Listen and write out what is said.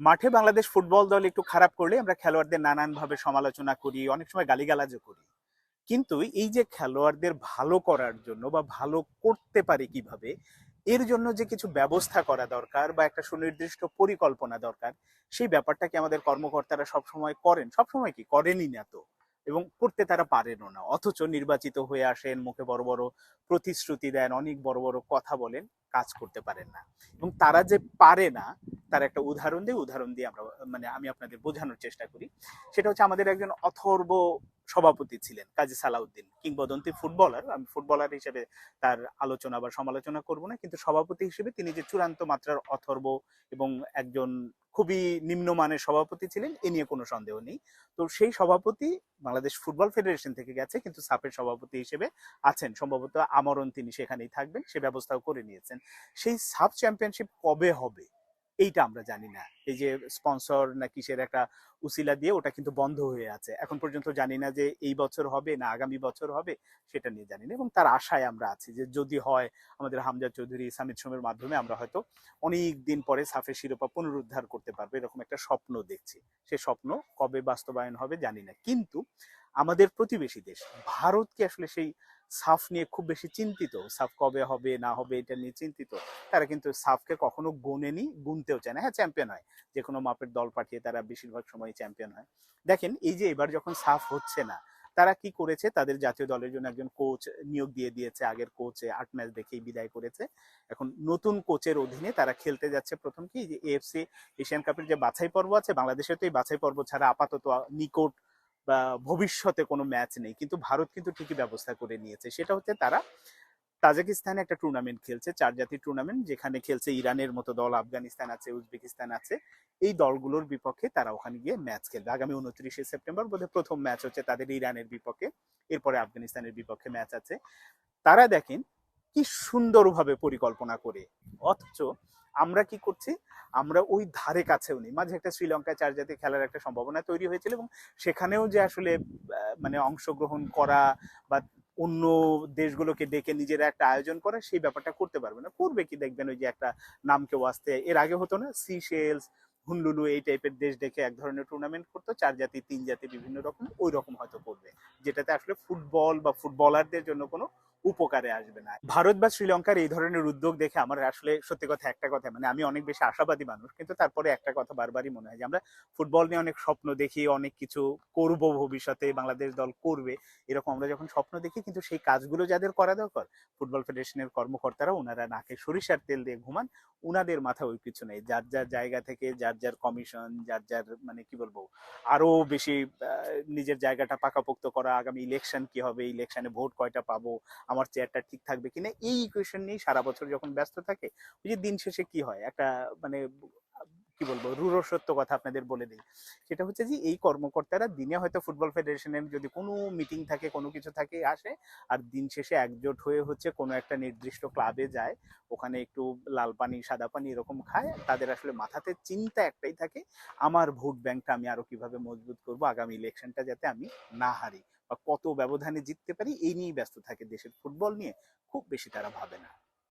মাঠে বাংলাদেশ ফুটবল দল একটু খারাপ করলে আমরা খেলোয়াড়দের নানানভাবে সমালোচনা করি, অনেক সময় গালিগালাজও করি। কিন্তু এই যে খেলোয়াড়দের ভালো করার জন্য বা ভালো করতে পারে কীভাবে, এর জন্য যে কিছু ব্যবস্থা করা দরকার বা একটা সুনির্দিষ্ট পরিকল্পনা দরকার, সেই ব্যাপারটা কি আমাদের কর্মকর্তারা সবসময় করেন। সবসময় কি? করেনই না তো। এবং করতে তারা পারেনও না। অথচ নির্বাচিত হয়ে আসেন, মুখে বড় বড় প্রতিশ্রুতি দেন, অনেক বড় বড় কথা বলেন, কাজ করতে পারেন না। এবং তারা যে পারে না তার একটা উদাহরণ দিয়ে উদাহরণ দিয়ে আমরা মানে আমি আপনাদের বোঝানোর চেষ্টা করি। সেটা হচ্ছে আমাদের একজন অথর্ব সভাপতি ছিলেন, কাজী সালাউদ্দিন, কিংবদন্তি ফুটবলার। আমি ফুটবলার হিসেবে তার আলোচনা বা সমালোচনা করব না, কিন্তু সভাপতি হিসেবে তিনি যে চূড়ান্ত মাত্রার অথর্ব এবং একজন খুবই নিম্নমানের সভাপতি ছিলেন, এ নিয়ে কোনো সন্দেহ নেই। তো সেই সভাপতি বাংলাদেশ ফুটবল ফেডারেশন থেকে গেছে, কিন্তু সাপের সভাপতি হিসেবে আছেন। সম্ভবত আমরণ তিনি সেখানেই থাকবেন, সে ব্যবস্থাও করে নিয়েছেন। সেই সাব চ্যাম্পিয়নশিপ কবে হবে? এইটা আমরা জানি না। এই যে স্পন্সর না কিসের একটা উসিলা দিয়ে ওটা কিন্তু বন্ধ হয়ে আছে। এখন পর্যন্ত জানি না যে এই বছর হবে না আগামী বছর হবে সেটা নিয়ে জানি না এবং তার আশায় আমরা আছি যে যদি হয় আমাদের হামজা চৌধুরী সামিদ সোমের মাধ্যমে আমরা হয়তো অনেক দিন পরে সাফের শিরোপা পুনরুদ্ধার করতে পারব, এরকম একটা স্বপ্ন দেখছি। সে স্বপ্ন কবে বাস্তবায়ন হবে জানি না। কিন্তু আমাদের প্রতিবেশী দেশ ভারতকে আসলে সেই সাফ নিয়ে খুব বেশি চিন্তিত, সাফ কবে হবে, না হবে এটা নিয়ে চিন্তিত, তারা কিন্তু সাফকে কখনো গুনেনি, গুনতেও চায় না। হ্যাঁ চ্যাম্পিয়ন হয়। যে কোনো মাপের দল পাঠিয়ে তারা বেশিরভাগ সময় চ্যাম্পিয়ন হয়। দেখেন, এই যে এবার যখন সাফ হচ্ছে না, তারা কি করেছে? তাদের জাতীয় দলের জন্য একজন কোচ নিয়োগ দিয়ে দিয়েছে, আগের কোচে আট ম্যাচ দেখেই বিদায় করেছে। এখন নতুন কোচের অধীনে তারা খেলতে যাচ্ছে প্রথম কি? যে এএফসি এশিয়ান কাপের যে বাছাই পর্ব আছে, বাংলাদেশের তো এই বাছাই পর্ব ছাড়া আপাতত নিকট ভবিষ্যতে কোনো ম্যাচ নেই। কিন্তু ভারত কিন্তু ঠিকই ব্যবস্থা করে নিয়েছে। সেটা হচ্ছে তারা তাজিকিস্তানে একটা টুর্নামেন্ট খেলছে, চার জাতির টুর্নামেন্ট যেখানে খেলছে ইরানের মতো দল, আফগানিস্তান আছে, উজবেকিস্তান আছে। এই দলগুলোর বিপক্ষে তারা ওখানে গিয়ে ম্যাচ খেলবে। আগামী উনত্রিশে সেপ্টেম্বর বোধহয় প্রথম ম্যাচ হচ্ছে তাদের ইরানের বিপক্ষে। এরপরে আফগানিস্তানের বিপক্ষে ম্যাচ আছে। তারা দেখেন কি সুন্দরভাবে পরিকল্পনা করে। অথচ আমরা কি করছি? আমরা ওই ধারে কাছেও নেই। মাঝে একটা শ্রীলঙ্কায় চার জাতি খেলার একটা সম্ভাবনা তৈরি হয়েছিল এবং সেখানেও যে আসলে মানে অংশগ্রহণ করা বা অন্য দেশগুলোকে ডেকে নিজেরা একটা আয়োজন করা, সেই ব্যাপারটা করতে পারবে না। করবে কি দেখবেন ওই যে একটা নাম কেউ আসতে, এর আগে হতো না? সি শেলস হুনলুলু এই টাইপের দেশ দেখে এক ধরনের টুর্নামেন্ট করতো, চার জাতি, তিন জাতি বিভিন্ন রকম, ওই রকম হয়তো করবে। যেটাতে আসলে ফুটবল বা ফুটবলারদের জন্য কোনো উপকারে আসবে না। ভারত বা শ্রীলঙ্কার এই ধরনের উদ্যোগ দেখে আমার আসলে সত্যি কথা একটা কথা মানে আমি অনেক বেশি আশাবাদী মানুষ, কিন্তু তারপরে একটা কথা বারবারই মনে হয় যে আমরা ফুটবল নিয়ে অনেক স্বপ্ন দেখি, অনেক কিছু করব ভবিষ্যতে, বাংলাদেশ দল করবে, এরকম আমরা যখন স্বপ্ন দেখি, কিন্তু সেই কাজগুলো যাদের করা দরকার, ফুটবল ফেডারেশনের কর্মকর্তারা, ওনারা নাকে সরিষার তেল দিয়ে ঘুমান, উনাদের মাথা ওই কিছু নেই। যার যার জায়গা থেকে, যার যার কমিশন, যার যার মানে কি বলব, আরও বেশি নিজের জায়গাটা পাকাপোক্ত করা, আগামী ইলেকশন কি হবে ইলেকশনে ভোট কয়টা পাবো আমার চেয়ারটা ঠিক থাকবে কিনা? এই ইকুয়েশন নিয়ে সারা বছর যখন ব্যস্ত থাকে, ওই যে দিন শেষে কি হয়? একটা মানে কি বলব রূঢ় সত্য কথা আপনাদের বলে দিই। সেটা হচ্ছে যে, এই কর্মকর্তারা দিনে হয়তো ফুটবল ফেডারেশনের যদি কোনো মিটিং থাকে, কোনো কিছু থাকে, আসে, আর দিন শেষে একজোট হয়ে হচ্ছে কোনো একটা নির্দিষ্ট ক্লাবে যায়, ওখানে একটু লাল পানি, সাদা পানি এরকম খায়, তাদের আসলে মাথাতে চিন্তা একটাই থাকে, আমার ভোট ব্যাংকটা আমি আরও কীভাবে মজবুত করব, আগামী ইলেকশনটা যাতে আমি না হারি, বা কত ব্যবধানে জিততে পারি, এই নিয়েই ব্যস্ত থাকে দেশের ফুটবল নিয়ে, খুব বেশি তারা ভাবে না।